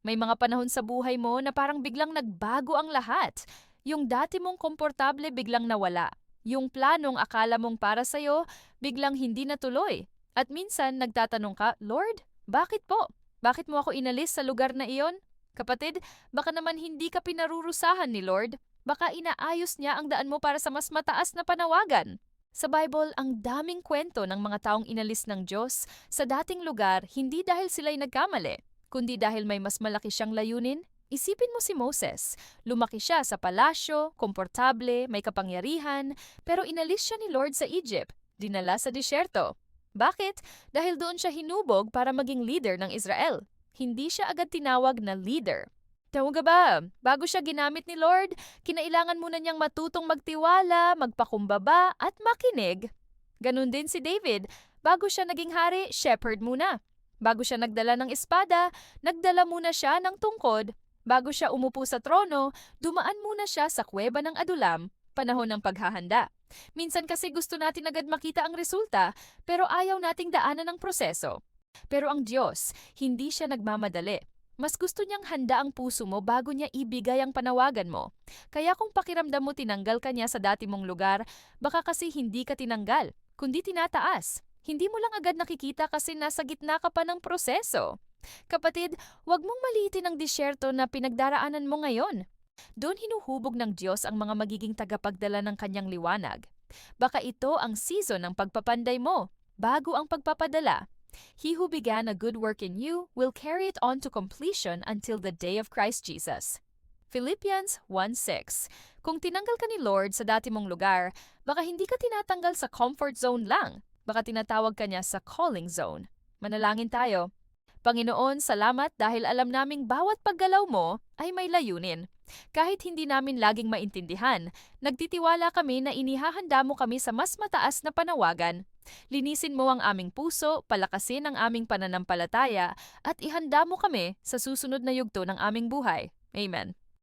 May mga panahon sa buhay mo na parang biglang nagbago ang lahat. Yung dati mong komportable biglang nawala. Yung planong akala mong para sa'yo, biglang hindi natuloy. At minsan nagtatanong ka, Lord, bakit po? Bakit mo ako inalis sa lugar na iyon? Kapatid, baka naman hindi ka pinarurusahan ni Lord. Baka inaayos niya ang daan mo para sa mas mataas na panawagan. Sa Bible, ang daming kwento ng mga taong inalis ng Diyos sa dating lugar hindi dahil sila'y nagkamali, kundi dahil may mas malaki siyang layunin. Isipin mo si Moses. Lumaki siya sa palasyo, komportable, may kapangyarihan, pero inalis siya ni Lord sa Egypt, dinala sa disyerto. Bakit? Dahil doon siya hinubog para maging leader ng Israel. Hindi siya agad tinawag na leader. Tawo ka ba? Bago siya ginamit ni Lord, kinailangan muna niyang matutong magtiwala, magpakumbaba, at makinig. Ganon din si David. Bago siya naging hari, shepherd muna. Bago siya nagdala ng espada, nagdala muna siya ng tungkod. Bago siya umupo sa trono, dumaan muna siya sa kuweba ng adulam, panahon ng paghahanda. Minsan kasi gusto natin agad makita ang resulta, pero ayaw nating daanan ng proseso. Pero ang Diyos, hindi siya nagmamadali. Mas gusto niyang handa ang puso mo bago niya ibigay ang panawagan mo. Kaya kung pakiramdam mo tinanggal ka niya sa dati mong lugar, baka kasi hindi ka tinanggal, kundi tinataas. Hindi mo lang agad nakikita kasi nasa gitna ka pa ng proseso. Kapatid, huwag mong maliitin ang disyerto na pinagdaraanan mo ngayon. Doon hinuhubog ng Diyos ang mga magiging tagapagdala ng kanyang liwanag. Baka ito ang season ng pagpapanday mo, bago ang pagpapadala. He who began a good work in you will carry it on to completion until the day of Christ Jesus. Philippians 1.6 Kung tinanggal ka ni Lord sa dati mong lugar, baka hindi ka tinatanggal sa comfort zone lang. Baka tinatawag ka niya sa calling zone. Manalangin tayo. Panginoon, salamat dahil alam naming bawat paggalaw mo ay may layunin. Kahit hindi namin laging maintindihan, nagtitiwala kami na inihahanda mo kami sa mas mataas na panawagan. Linisin mo ang aming puso, palakasin ang aming pananampalataya, at ihanda mo kami sa susunod na yugto ng aming buhay. Amen.